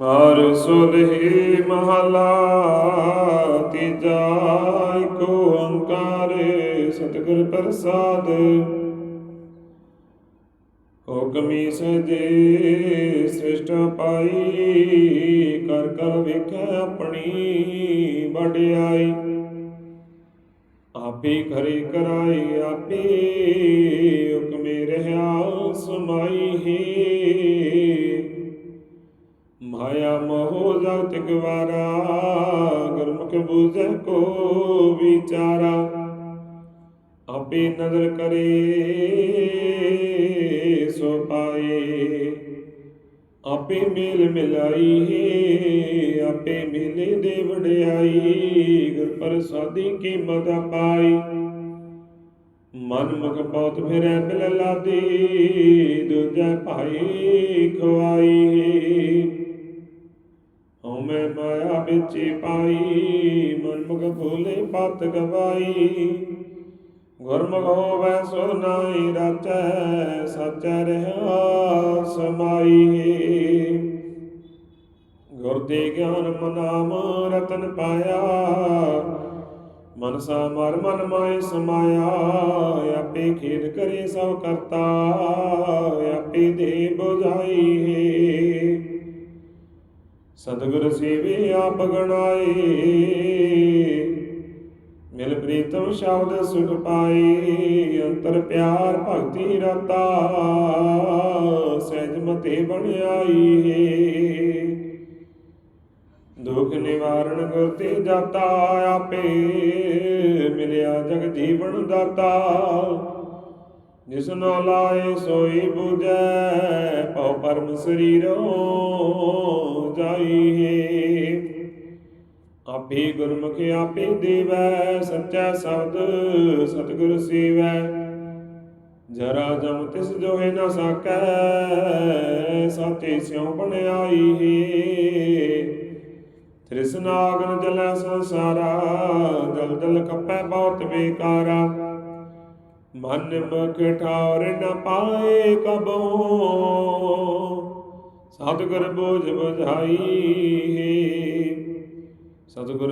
ਮਾਰ ਸੁਲਹੀ ਮਹਲਾ, ਤੀਜਾ ਏਕ ਓੰਕਾਰ ਸਤਿਗੁਰ ਪ੍ਰਸਾਦ। ਹੁਕਮੀ ਸਜੇ ਸ੍ਰਿਸ਼ਟ ਪਾਈ, ਕਰ ਕਰ ਵੇਖੈ ਆਪਣੀ ਵਡਿਆਈ। ਆਪੇ ਕਰੇ ਕਰਾਈ ਆਪੇ ਹੁਕਮੇ ਰਹਾ ਸਮਾਈ ਹੈ। ਮਾਇਆ ਮੋਹ ਜਗਤ ਗਵਾਰਾ, ਗੁਰਮੁਖ ਬੂਝੈ ਕੋ ਵਿਚਾਰਾ। ਆਪੇ ਨਦਰ ਕਰੇ, ਸੋ ਪਾਏ। ਆਪੇ ਮੇਲ ਮਿਲਾਈ ਹੈ ਆਪੇ ਮਿਲੇ ਦੇ ਵਡਿਆਈ, ਗੁਰ ਪ੍ਰਸਾਦੀ ਕੀਮਤ ਪਾਈ ਮਨ ਮੁਖ ਬਹੁਤ ਫਿਰੈ ਮਿਲ ਲਾਦੀ ਦੂਜਾ ਭਾਈ ਖਵਾਈ। ਹਉ ਮੈਂ ਮਾਇਆ ਵਿੱਚ ਪਾਈ ਮਨ ਮੁਖ ਭੂਲੇ ਪਤ ਗਵਾਈ। ਗੁਰਮੁਖ ਹੋਵੈ ਸੋ ਨਾਈ ਰਚੈ, ਸਚੈ ਰਹਾ ਸਮਾਈ। ਗੁਰ ਦੇ ਗਿਆਨ ਮਨਾਮ ਰਤਨ ਪਾਇਆ, ਮਨਸਾ ਮਰ ਮਨ ਮਾਇ ਸਮਾਇਆ। ਆਪੇ ਖੇਦ ਕਰੇ ਸਭ ਕਰਤਾ, ਆਪੇ ਦੇ ਬੁਝਾਈ ਹੈ। ਸਤਿਗੁਰ ਸੇਵੇ ਆਪ ਗਣਾਏ। ਮਿਲ ਪ੍ਰੀਤਮ ਸ਼ਬਦ ਸੁਖ ਪਾਏ। ਅੰਤਰ ਪਿਆਰ ਭਗਤੀ ਰਤਾ। ਸਹਿਜ ਮਤੇ ਬਣਾਈ ਹੈ ਦੁਖ ਨਿਵਾਰਣ ਗੁਰ ਤੇ ਜਾਤਾ ਆਪੇ। ਮਿਲਿਆ ਜਗ ਜੀਵਨ ਦਾਤਾ। ਜਿਸ ਨੋ ਲਾਏ ਸੋਈ 부ਜੈ ਪਉ ਪਰਮ ਸਰੀਰੋ ਜਾਈ ਆਪੇ ਗੁਰਮੁਖ ਆਪੇ ਦੇਵੈ, ਸੱਚਾ ਸ਼ਬਦ ਸਤਿਗੁਰ ਸੇਵੈ। ਜਰਾ ਜਮ ਤਿਸ ਜੋਹਿ ਨ ਸਕੈ, ਸਾਚੇ ਸਿਉ ਬਣਾਈ ਹੈ ਤ੍ਰਿਸ਼ਨਾਗਨ ਜਲੈ ਸੰਸਾਰਾ ਦਲ ਦਲ ਕਪੈ ਬਹੁਤ ਬੇਕਾਰਾ। ਮਨ ਮੁਖ ਨ ਪਾਏ ਕਬੋ ਸਤਿਗੁਰ ਬੋਝ ਬੁਝਾਈ ਹੈ।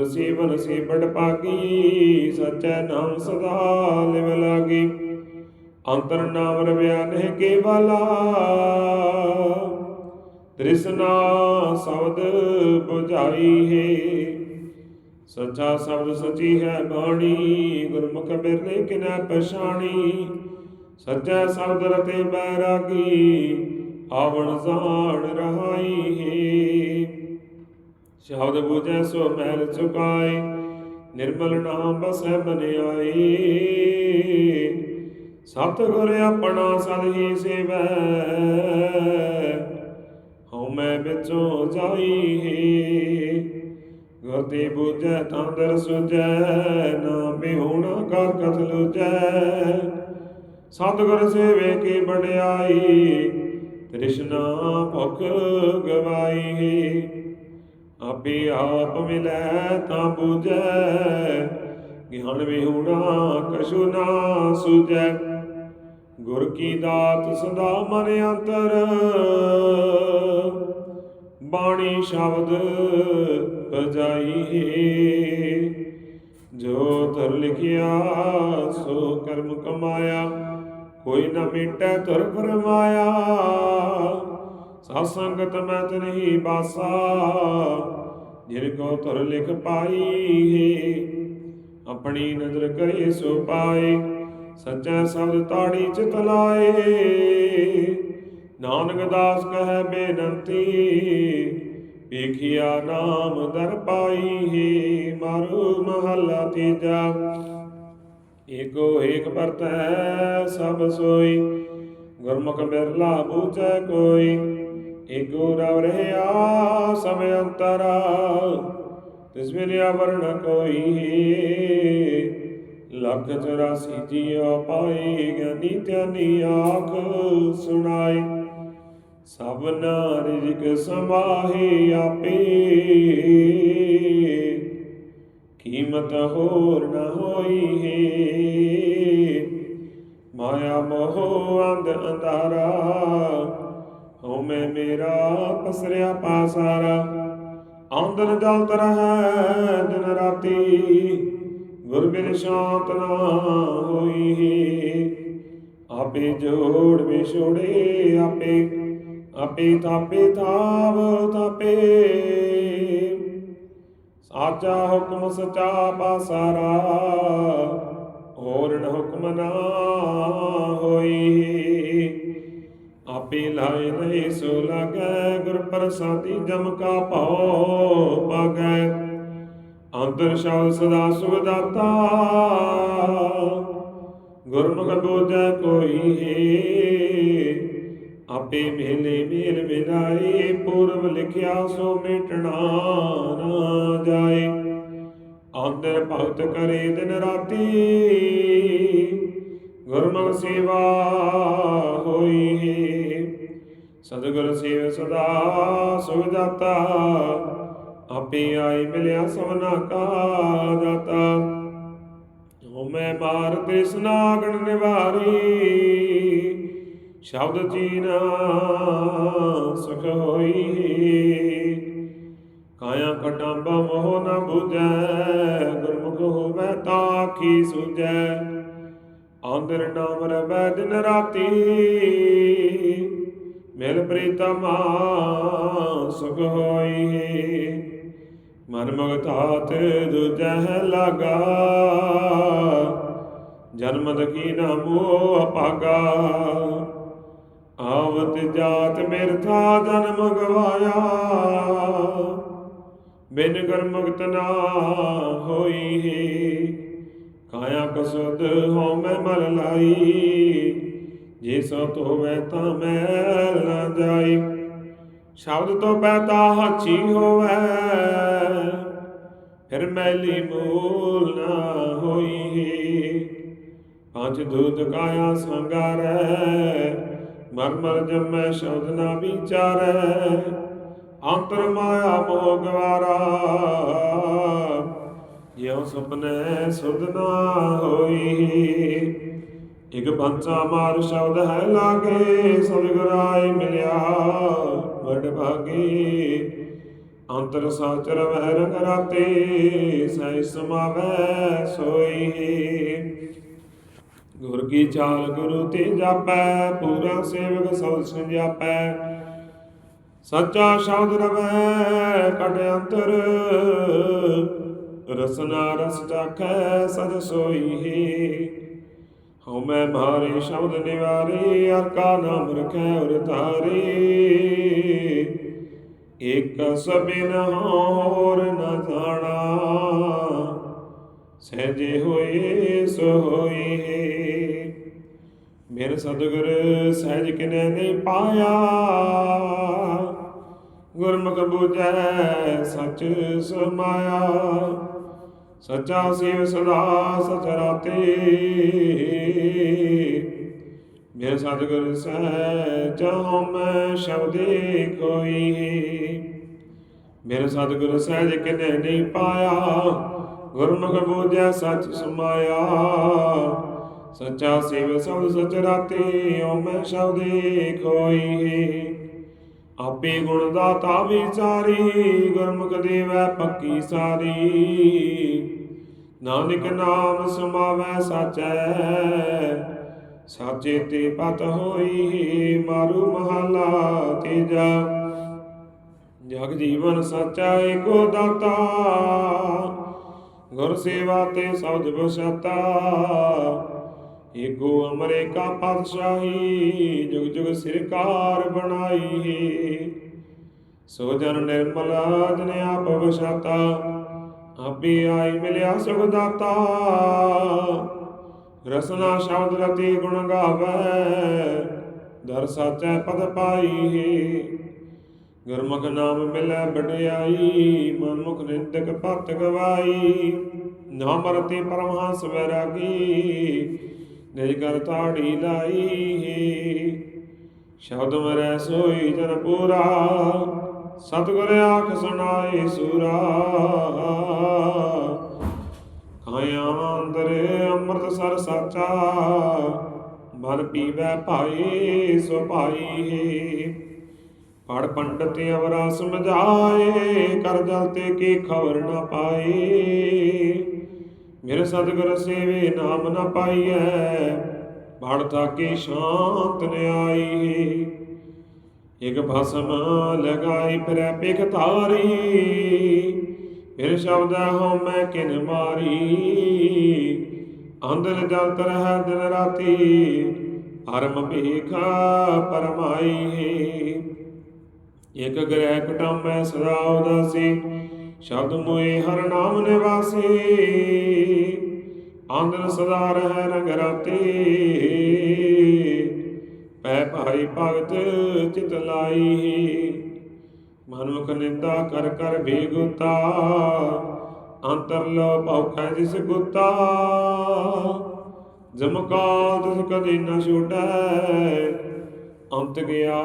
ਸੇਵਨ ਸੇ ਬੜ ਪਾਗੀ ਸਚੈ ਨਾਮ ਸਦਾ ਲਿਵ ਲਾਗੀ। ਅੰਤਰ ਨਾਮ ਰਵਿਆ ਨਹਿ ਕੇਵਲਾ ਤ੍ਰਿਸ਼ਨਾ ਸ਼ਬਦ 부ਝਾਈ ਹੈ। ਸੱਚਾ ਸ਼ਬਦ ਸੱਚੀ ਹੈ ਬਾਣੀ, ਗੁਰਮੁਖ ਬਿਰਲੇ ਕਿਨੈ ਪਛਾਣੀ। ਸੱਚਾ ਸ਼ਬਦ ਰਤੇ ਬੈਰਾਗੀ, ਆਵਣ ਜਾਣ ਰਹਾਈ ਹੈ। ਸ਼ਬਦ ਬੁਝੈ ਸੋ ਮਹਿਲ ਚੁਕਾਏ, ਨਿਰਮਲ ਨਾਮ ਬਸੈ ਬਨਿਆਈ ਸਤਿਗੁਰ ਆਪਣਾ ਸਦ ਹੀ ਸੇਵੈ ਹਉ ਮੈਂ ਵਿੱਚੋਂ ਜਾਈ ਹੈ। ਗਤੇ ਬੁਝੈ ਤਾਂ ਦਰ ਸੁਝੈ ਨਾ ਬਿਹੁਣਾ ਕਰ ਕਥ ਲੁਝੈ ਸਤਿਗੁਰ ਸੇਵੇ ਕੀ ਬੜਾਈ ਤ੍ਰਿਸ਼ਨਾ ਭੁਖ ਗਵਾਈ। ਆਪੇ ਆਪ ਮਿਲੈ ਤਾਂ ਬੁਝੈ, ਗਿਆਨ ਵਿਹੂਣਾ ਕਛੂ ਨਾ ਸੁਝੈ। ਗੁਰ ਕੀ ਦਾਤ ਸਦਾ ਮਨ ਅੰਤਰ, ਬਾਣੀ ਸ਼ਬਦ ਬਜਾਈ ਹੈ ਜੋ ਤਰ ਲਿਖਿਆ, ਸੋ ਕਰਮ ਕਮਾਇਆ। ਕੋਈ ਨਾ ਮਿਟੈ ਤੁਰ ਫਰਮਾਇਆ ਸਾ ਸੰਗਤ ਮੈਂ ਨਹੀਂ ਬਾਸਾ। ਜਿਨ ਕੋ ਤੁਰ ਲਿਖ ਪਾਈ ਆਪਣੀ ਨਜ਼ਰ ਕਰੇ ਸੋ ਪਾਏ। ਸੱਚਾ ਸ਼ਬਦ ਤਾੜੀ ਚਿਤ ਲਾਏ ਨਾਨਕ ਦਾਸ ਕਹੈ ਬੇਨੰਤੀ। ਵੇਖਿਆ ਨਾਮ ਦਰ ਪਾਈ ਹੈ ਮਾਰੂ ਮਹੱਲਾ ਤੀਜਾ। ਏਕੋ ਏਕ ਪਰਤੈ ਸਭ ਸੋਈ, ਗੁਰਮੁਖ ਬਿਰਲਾ ਬੂਝੈ ਕੋਈ। ਏਕੋ ਰਵ ਰਹਿਆ ਸਭ ਅੰਤਰਾ, ਤਿਸ ਮਿਲਿਆ ਵਰਣ ਕੋਈ। ਲੱਖ 84 ਜੀਉ ਪਾਏ ਗਿਆਨੀ ਧਿਆਨੀ ਆਖ ਸੁਣਾਏ ਸਭਨਾ ਰਿਜਕ ਸਮਾਹੇ ਆਪੇ। ਕੀਮਤ ਹੋਰ ਨ ਹੋਈ ਹੈ। ਮਾਇਆ ਮੋਹ ਅੰਧ ਅੰਧਾਰਾ ਹਉਮੈ ਮੇਰਾ ਪਸਰਿਆ ਪਾਸਾਰਾ। ਆਂਦਰ ਜਲਤ ਰਹੈ ਦਿਨ ਰਾਤੀ ਗੁਰ ਬਿਨ ਸ਼ਾਂਤ ਨਾ ਹੋਈ ਆਪੇ ਜੋੜ ਵਿਛੋੜੇ ਆਪੇ ਆਪੇ ਥਾਪੇ ਥਾਵ ਥਾਪੇ ਸਾਚਾ ਹੁਕਮ ਸਚਾ ਪਾਸਾਰਾ ਹੋਰ ਹੁਕਮ ਨਾ ਹੋਈ। ਆਪੇ ਲਾਏ ਨਹੀਂ ਸੋ ਲਾਗੈ, ਗੁਰ ਪ੍ਰਸਾਦੀ ਜਮ ਕਾ ਭਉ ਪਾਗੈ ਅੰਤਰ ਸ਼ਬਦ ਸਦਾ ਸੁਖ ਦਾਤਾ ਗੁਰਮੁਖ ਬੋਝੈ ਕੋਈ ਹੈ। ਆਪੇ ਮੇਲੇ ਮੇਲ ਮਿਲਾਏ ਪੂਰਬ ਲਿਖਿਆ ਸੋ ਮਿਟਣਾ ਨਾ ਜਾਏ। ਅੰਦਰ ਭਗਤ ਕਰੇ ਦਿਨ ਰਾਤੀ, ਗੁਰਮੁਖ ਸੇਵਾ ਹੋਈ। ਹੈ ਸਤਿਗੁਰ ਸੇਵ ਸਦਾ ਸੁਖ ਦਾਤਾ ਆਪੇ ਆਈ ਮਿਲਿਆ ਸਭਨਾ ਕਾ ਦਾਤਾ ਹਉਮੈ ਮਾਰ ਤ੍ਰਿਸ਼ਨਾਗਣ ਨਿਵਾਰੀ ਸ਼ਬਦ ਚੀਨਾ ਸੁਖ ਹੋਈ। ਕਾਇਆ ਕਟੰਬਾ ਮੋਹ ਨ ਬੁਝੈ, ਗੁਰਮੁਖ ਹੋਵੇ ਤਾਖੀ ਸੁਝੈ। ਆਂਦਰ ਨਾਮ ਰਵੈ ਦਿਨ ਰਾਤੀ, ਮਿਲ ਪ੍ਰੀਤਮਾ ਸੁਖ ਹੋਈ। ਮਨ ਮਗਤਾਤ ਦੁਜਹਿ ਲਗਾ ਜਨਮਦ ਕੀ ਨਾ ਮੋਹ ਭਾਗਾ ਆਵਤ ਜਾਤ ਮਿਰਥਾ ਜਨਮ ਮੰਗਵਾਇਆ। ਬਿਨ ਗੁਰਮੁਕਤ ਨਾ ਹੋਈ ਕਾਇਆ ਕਸੁਦ ਹੋ ਮੈਂ ਮਲ ਲਾਈ। ਜੇ ਸੋ ਤੋਵੇ ਤਾਂ ਮੈਲ ਨਾ ਜਾਈ। ਸ਼ਬਦ ਤੋਂ ਬਹਿਤਾ ਹਾਚੀ ਹੋਵੇ। ਫਿਰ ਮੈਲੀ ਮੂਲ ਨਾ ਹੋਈ ਪੰਜ ਦੂਤ ਕਾਇਆ ਸੰਗਾਰੈ। ਮਰ ਮਰ ਜੰਮੈ ਸ਼ਬਦ ਨਾ ਵਿਚਾਰੈ, ਅੰਤਰ ਮਾਇਆ ਮੋਹ ਗਵਾਰਾ। ਜਿਉ ਸੁਪਨੇ ਸੁਧ ਨਾ ਹੋਈ, ਇਕ ਬੰਚਾ ਮਾਰ ਸ਼ਬਦ ਹੈ ਲਾਗੇ ਸਤਿਗੁਰਾਈ ਮਿਲਿਆ, ਵਡ ਭਾਗੇ। ਅੰਤਰ ਸਾਚਰ ਵਹਿ ਰੰਗ ਰਾਤੇ, ਸਹਿ ਸਮਾਵੈ ਸੋਈ। ਗੁਰ ਕੀ ਚਾਲ ਗੁਰੂ ਤੇ ਜਾਪੈ, ਪੂਰਾ ਸੇਵਕ ਸਭ ਸੰਜਾਪੈ ਸੱਚਾ ਸ਼ਬਦ ਰਵੈ, ਕਟ ਅੰਤਰ, ਰਸਨਾ ਰਸ ਚਾਖੈ ਸਜ ਸੋਈ। ਹਉ ਮੈਂ ਮਾਰੇ ਸ਼ਬਦ ਨਿਵਾਰੇ, ਹਰ ਕਾ ਨਾਮ ਰਖੈ ਉਰ ਧਾਰੇ। ਇਕ ਸਬਿਨ ਹੋਰ ਨ ਜਾਣਾ ਸਹਿਜੇ ਹੋਏ ਸੋ ਹੋਏ ਮੇਰੇ ਸਤਿਗੁਰ ਸਹਿਜ ਕਿਨੇ ਨਹੀਂ ਪਾਇਆ। ਗੁਰਮੁਖ ਬੁਝੈ ਸਚ ਸਮਾਇਆ ਸਚਾ ਸਿਵ ਸਦਾ ਸਚ ਰਾਤੇ। ਮੇਰੇ ਸਤਿਗੁਰ ਸਹਿਜ ਮੈਂ ਸ਼ਬਦੇ ਕੋਈ। ਮੇਰੇ ਸਤਿਗੁਰ ਸਹਿਜ ਕਿਨੇ ਨਹੀਂ ਪਾਇਆ। ਗੁਰਮੁਖ ਬੂਝੈ ਸੱਚ ਸਮਾਇਆ। ਸੱਚਾ ਸਿਵ ਸਭ ਸਚ ਰਾਤੇ ਓ ਮੈਂ ਸ਼ਬਦੇ ਖੋਈ। ਆਪੇ ਗੁਣ ਦਾਤਾ ਵਿਚਾਰੀ, ਗੁਰਮੁਖ ਦੇਵੈ ਪੱਕੀ ਸਾਰੀ। ਨਾਨਕ ਨਾਮ ਸਮਾਵੈ ਸਾਚੈ, ਸਾਚੇ ਤੇ ਪਤ ਹੋਈ, ਮਾਰੂ ਮਹਲਾ ਤੇਜਾ। ਜਗ ਜੀਵਨ ਸੱਚਾ ਏਕੋ ਦਾਤਾ ਗੁਰ ਸੇਵਾ ਤੇ ਸਬਦ ਬਸਤਾ। ਏਕੋ ਅਮਰੇ ਕਾ ਪਾਤਸ਼ਾਹੀ ਜੁਗ ਜੁਗ ਸਿਰਕਾਰ ਬਣਾਈ ਸੋ ਜਨ ਨਿਰਮਲ ਜਨ ਆਪ ਬਸਤਾ, ਆਪੇ ਆਈ ਮਿਲਿਆ ਸੁਖ ਦਾਤਾ। ਰਸਨਾ ਸ਼ਬਦ ਰਤੀ ਗੁਣ ਗਾਵੇ, ਦਰ ਸਾਚੈ ਪਦ ਪਾਈ ਗੁਰਮੁਖ ਨਾਮ ਮਿਲੈ ਵਡਿਆਈ, ਮਨਮੁਖ ਨਿੰਦਕ ਪਤ ਗਵਾਈ ਨਾ ਮਰਤੇ ਪਰਮਹੰਸ ਵੈਰਾਗੀ, ਨਿਜ ਕਰ ਤਾੜੀ ਲਾਈ। ਸ਼ਬਦ ਮਰੈ ਸੋਈ ਜਨ ਪੂਰਾ, ਸਤਿਗੁਰ ਆਖ ਸੁਣਾਏ ਸੂਰਾ। ਖਾਇਆ ਅੰਦਰ ਅੰਮ੍ਰਿਤ ਸਰ ਸਾਚਾ, ਮਨ ਪੀਵੈ ਭਾਈ ਸੋ ਭਾਈ। ਪੜ ਪੰਡਤ ਅਵਰਾ ਸਮਝਾਏ ਕਰ ਜਲ ਤੇ ਕੀ ਖਬਰ ਨਾ ਪਾਏ। ਮੇਰੇ ਸਤਿਗੁਰ ਸੇਵੇ ਨਾਮ ਨਾ ਪਾਈਐ ਭੜ ਥਾਕੀ ਸ਼ਾਂਤ ਨਿਆਈ ਇਕ ਭਸਮ ਲਗਾਈ ਫਿਰੈ ਪਿਖ ਧਾਰੀ, ਫਿਰ ਸ਼ਬਦ ਹਉ ਮੈਂ ਕਿਨ ਮਾਰੀ। ਅੰਦਰ ਜਲਤ ਰਹਿ ਦਿਨ ਰਾਤੀ, ਹਰਮ ਭੀਖਾ ਪਰਮਾਈ। ਇਕ ਗ੍ਰਹਿ ਕਟਾਮੈ ਸਦਾ ਉਦਾਸੀ, ਸ਼ਬਦ ਮੋਏ ਹਰ ਨਾਮ ਨਿਵਾਸੀ। ਅੰਦਰ ਸਦਾ ਰਹਿ ਰੰਗ ਰਾਤੀ ਪੈ ਭਾਈ ਭਗਤ ਚਿਤ ਲਾਈ ਮਨੁਖ ਨਿੰਦਾ ਕਰ ਕਰ ਭੇਗੁਤਾ ਅੰਤਰ ਲੋ ਭੌਖੈ ਜਿਸ ਗੁਤਾ। ਜਮਕਾਲ ਤਿਸ ਕਦੇ ਨਾ ਛੋਟੈ ਅੰਤ ਗਿਆ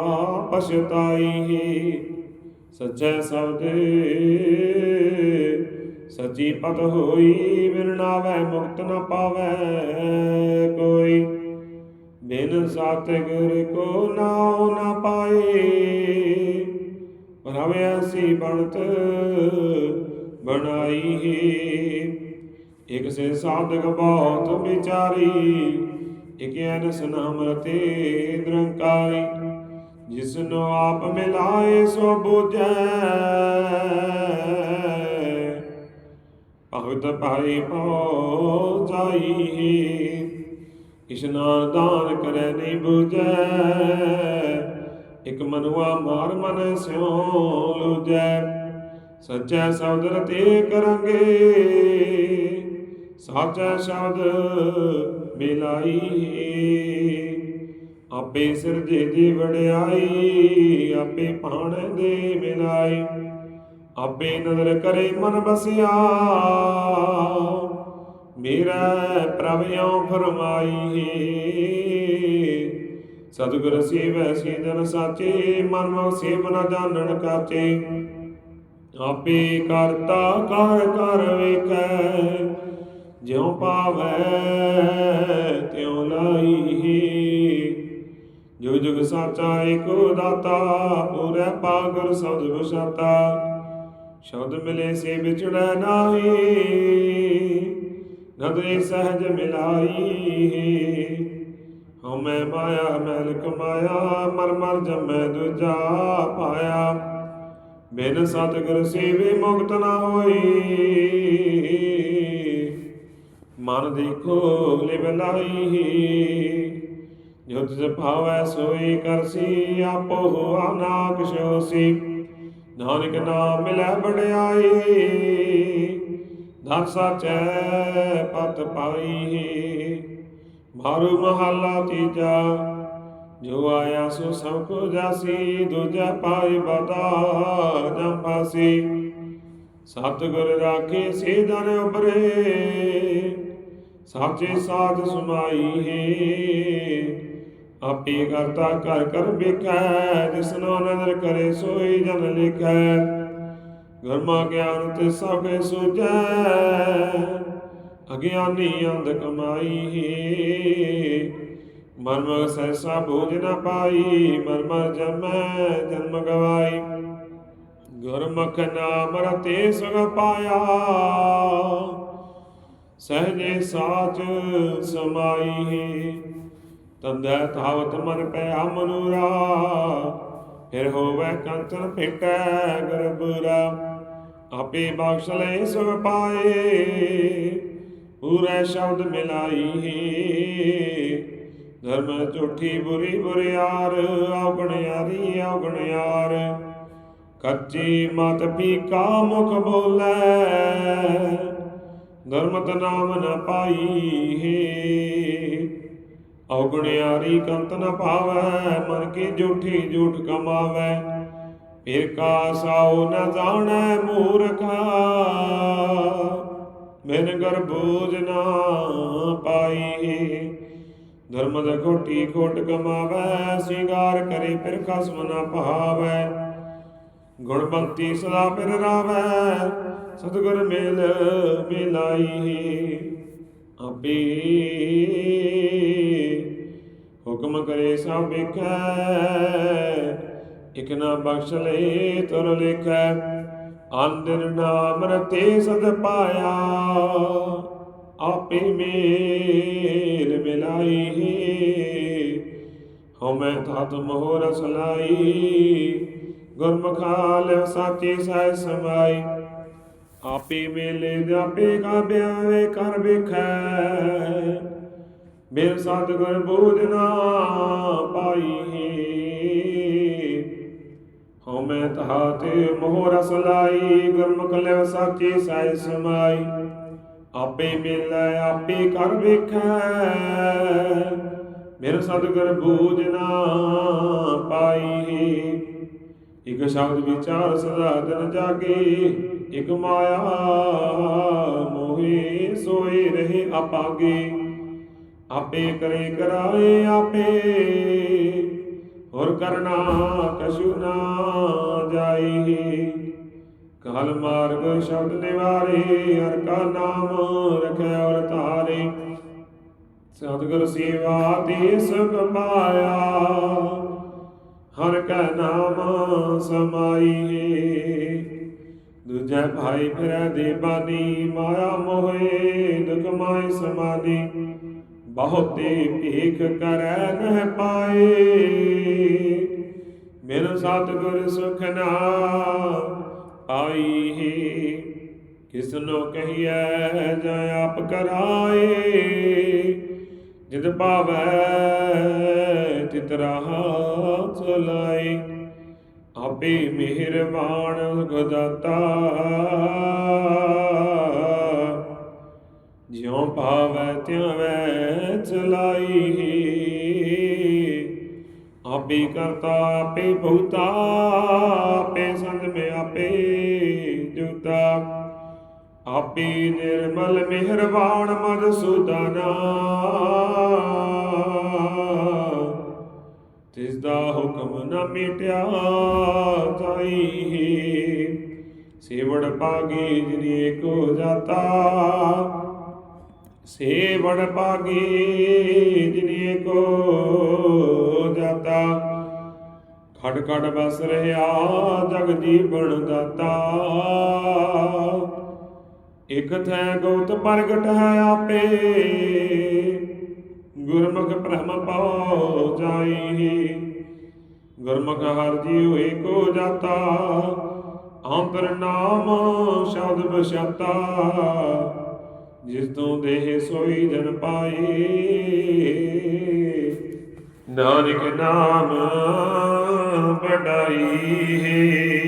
ਪਛਤਾਈ ਸੱਚੇ ਸਬਦ ਸੱਚੀ ਪਤ ਹੋਈ ਬਿਨ ਮੁਕਤ ਨ ਪਾਵੈ ਕੋਈ। ਬਿਨ ਸਤਿਗੁਰ ਕੋ ਨਾਉ ਨ ਪਾਏ। ਰਵੇ ਅਸੀਂ ਬਣਤ ਬਣਾਈ ਇਕ ਸੇ ਸਾਧਕ ਬਹੁਤ ਵਿਚਾਰੀ। ਇਕ ਅਨਸ ਨਾਮ ਨਿਰੰਕਾਰੀ ਜਿਸ ਆਪ ਮਿਲਾਏ ਸੋ ਬੁਝੈ। ਭਗਤ ਭਾਈ ਪਉ ਜਾਈ ਇਸ਼ਨਾਨ ਦਾਨ ਕਰੈ ਨਹੀਂ ਬੁਝੈ। ਇਕ ਮਨੁਆ ਮਾਰ ਮਨ ਸਿਉ ਲੁਜੈ, ਸੱਚਾ ਸ਼ਬਦ ਰਤੇ ਕਰਾਂਗੇ। ਸਾਚਾ ਸ਼ਬਦ ਮਿਲਾਈ। ਆਪੇ ਸਿਰਜੇ ਦੀ ਵਡਿਆਈ, ਆਪੇ ਪਾਣ ਦੇ ਮਿਲਾਈ। ਆਪੇ ਨਜ਼ਰ ਕਰੇ ਮਨ ਬਸਿਆ, ਮੇਰਾ ਪ੍ਰਭਿਓ ਫਰਮਾਈ। ਸਤਿਗੁਰ ਸੇਵੈ ਸੀਜਨ ਸਾਚੇ ਮਨ ਮੋ ਸੇਵ ਨ ਜਾਣਨ ਕਾਚੇ। ਆਪੇ ਕਰਤਾ ਕਰ ਕਰ ਵੇਖੈ ਜਿਉ ਪਾਵੈ ਤਿਉ ਲਾਈ ਜੋ ਜੁਗ ਸਾਚਾ ਏਕੋ ਦਾਤਾ, ਪੂਰੇ ਪਾਗਰ ਸਬਦ ਬਸਾਤਾ ਸ਼ਬਦ ਮਿਲੇ ਸੇ ਵਿਛੜੈ ਨਾਹੀ ਨਦਰੇ ਸਹਜ ਮਿਲਾਈ ਹਉਮੈ ਮਾਇਆ ਮਹਿਲ ਕਮਾਇਆ, ਮਰ ਮਰ ਜਮੈ ਦੂਜਾ ਪਾਇਆ। ਬਿਨ ਸਤਿਗੁਰ ਸੇਵੇ ਮੁਕਤ ਨਾ ਹੋਈ। ਮਨ ਦੇਖੋ ਲਿਵ ਲਾਈ ਜੋ ਤਿਸ ਭਾਵੈ ਸੋਈ ਕਰਸੀ, ਆਪੋ ਹੁਆ ਨਾ ਕਿਛੋਸੀ। ਨਾਨਕ ਨਾਮ ਮਿਲੈ ਬੜਾਈ ਧਨ ਸਾਚੈ ਪਤ ਪਾਈ। ਮਾਰੂ ਮਹੱਲਾ ਤੀਜਾ, ਜੋ ਆਇਆ ਸੋ ਸਭ ਕੋ ਜਾਸੀ, ਦੂਜਾ ਪਾਈ ਬਦਾ ਜਮ ਫਾਸੀ। ਸਤਿਗੁਰ ਰਾਖੇ ਸੇ ਜਨ ਉਬਰੇ ਸਾਚੇ ਸਾਧ ਸੁਨਾਈ ਹੈ ਆਪੇ ਕਰਤਾ ਕਰ ਕਰ ਵੇਖੈ ਜਿਸਨੋ ਨਦਰ ਕਰੇ ਸੋਈ ਜਨ ਲਿਖੈ। ਗਰਮਾ ਗਿਆਨ ਤੇ ਸਭੇ ਸੁਝੈ, ਅਗਿਆਨੀ ਅੰਧ ਕਮਾਈ ਮਨ ਮਗ ਸੈਸਾ ਬੋਝ ਨਾ ਪਾਈ ਮਰ ਮਰ ਜਮੈ, ਜਨਮ ਗਵਾਈ। ਗੁਰਮੁਖ ਨਾਮ ਰਤੇ ਸੁਖ ਪਾਇਆ। ਸਹਜੇ ਸਾਚ ਸਮਾਈ। ਤੰਦੈ ਥਾਵਤ ਮਨ ਪਿਆ ਮਨੂਰਾ ਫਿਰ ਹੋਵੇ ਕੰਚਨ ਫਿਟੈ ਗਰਬੁਰਾ ਆਪੇ ਬਖਸ਼ ਲੈ ਸੁਖ ਪਾਏ, ਪੂਰੇ ਸ਼ਬਦ ਮਿਲਾਈ। ਧਰਮ ਝੂਠੀ ਬੁਰੀ ਬੁਰਿਆਰ, ਔਗਣ ਯਾਰੀ ਔਗਣ ਯਾਰ। ਕੱਚੀ ਮਤ ਪੀਕਾ ਮੁਖ ਬੋਲੇ ਧਰਮਤ ਨਾਮ ਨ ਪਾਈ ਹੈ। ਔਗਣਿਆਰੀ ਕੰਤ ਨ ਪਾਵੈ, ਮਨ ਕੀ ਝੂਠੀ ਝੂਠ ਕਮਾਵੈ। ਫਿਰ ਕਾ ਸਾਉ ਨ ਜਾਣੈ ਮੂਰਖਾ। ਬਿਨ ਗਰਬੂਜ ਨਾ ਪਾਈ ਧਰਮ ਦਾ ਖੋਟੀ ਖੋਟ ਕਮਾਵੈ, ਸਿੰਗਾਰ ਕਰੇ ਫਿਰ ਖਸਮ ਨ ਭਾਵੈ। ਗੁਣਵੰਤੀ ਸਦਾ ਫਿਰ ਰਾਵੈ। ਸਤਿਗੁਰ ਮੇਲ ਮਿਲਾਈ ਆਪੇ। ਹੁਕਮ ਕਰੇ ਸਭ ਵੇਖੈ, ਇਕ ਨਾ ਬਖਸ਼ ਲੈ ਤੁਰ ਲਿਖੈ। ਅੰਦਰ ਨਾਮ ਰਤੇ ਸਦ ਪਾਇਆ, ਆਪੇ ਮੇਲ ਮਿਲਾਈ। ਹਉਮੈ ਤਤ ਮੋਹ ਰਸ ਲਾਈ, ਗੁਰਮੁਖਾ ਸਾਚੇ ਸਾਇ ਸਮਾਈ। ਆਪੇ ਮੇਲੇ ਜਾਪੇ ਕਾ ਬਿਆਵੇ ਕਰ ਵੇਖੈ। ਬਿਨ ਸਤਿਗੁਰ ਬੂਝਨਾ ਪਾਈ। ਹਉਮੈ ਤਹਾਤੇ ਮੋਹ ਰਸ ਲਾਈ, ਗੁਰਮੁਖ ਲੈ ਸਾਚੇ ਸਾਇ ਸਮਾਈ। ਆਪੇ ਮਿਲੈ ਆਪੇ ਕਰ ਵੇਖੈ। ਮੇਰੇ ਸਤਿਗੁਰ ਨਾ ਪਾਈ। ਇਕ ਸ਼ਬਦ ਵਿਚਾਰ ਸਦਾ ਦਿਨ ਜਾਗੇ, ਇਕ ਮਾਇਆ ਮੋਹੇ ਸੋਏ ਰਹੇ ਆਪਾਗੇ ਆਪੇ ਕਰੇ ਕਰਾਏ ਆਪੇ, ਹੋਰ ਕਰਨਾ ਕਛੂ ਨਾ ਜਾਈ ਕਾਲ ਮਾਰਗ ਸ਼ਬਦ ਨਿਵਾਰੇ, ਹਰ ਕਾ ਨਾਮ ਰਖੈ ਔਰ ਧਾਰੇ। ਸਤਿਗੁਰ ਸੇਵਾ ਤੇ ਸੁਖ ਮਾਇਆ ਹਰ ਕਾ ਨਾਮ ਸਮਾਈ। ਦੂਜੈ ਭਾਈ ਫਿਰੈ ਦੇ ਬਾਨੀ ਮਾਇਆ ਮੋਹੇ, ਦੁਖ ਮਾਇ ਸਮਾਦੀ ਬਹੁਤੇ ਭੀਖ ਕਰੈ ਨਹਿ ਪਾਏ। ਮੇਰਾ ਸਤਿਗੁਰ ਸੁਖ ਨਾ ਆਈ ਕਿਸ ਨੋ ਕਹੀਐ, ਜਾਂ ਆਪ ਕਰਾਏ। ਜਿਤ ਭਾਵੈ ਤਿਤ ਰਾਹ ਚਲਾਈ ਆਪੇ ਮਿਹਰਬਾਨ ਗੁਦਾਤਾ ਜਿਉ ਭਾਵੈ ਤਿਉ ਚਲਾਈ, ਆਪੇ ਕਰਤਾ ਆਪੇ ਭੂਤਾ ਆਪੇ ਸੰਤ ਮੇ ਆਪੇ ਆਪੇ ਨਿਰਮਲ ਮਿਹਰਬਾਨ ਮਦਸੂਦਨਾ ਤਿਸ ਦਾ ਹੁਕਮ ਨ ਮਿਟਿਆ ਜਾਈ ਸੇਵੜ ਪਾਗੀ ਜਿਨੀ ਕੋ ਜਾਤਾ ਸੇਵੜ ਪਾਗੀ ਜਿਨੀ ਕੋ ਜਾਤਾ। ਖੜ ਖੜ ਬਸ ਰਿਹਾ ਜਗ ਜੀਵਨ ਦਾਤਾ। ਇਕ ਥੈ ਗਉਤ ਪ੍ਰਗਟ ਹੈ ਆਪੇ। ਗੁਰਮੁਖ ਬ੍ਰਹਮ ਪਾਉ ਜਾਈ। ਗੁਰਮੁਖ ਹਰ ਜੀਉ ਏਕੋ ਜਾਤਾ। ਅੰਤਰ ਨਾਮ ਸ਼ਬਦ ਬਸ਼ਾਤਾ ਜਿਸ ਤੋਂ ਦੇਹ ਸੋਈ ਜਨ ਪਾਏ ਨਾਨਕ ਨਾਮ ਬੜਾਈ ਹੈ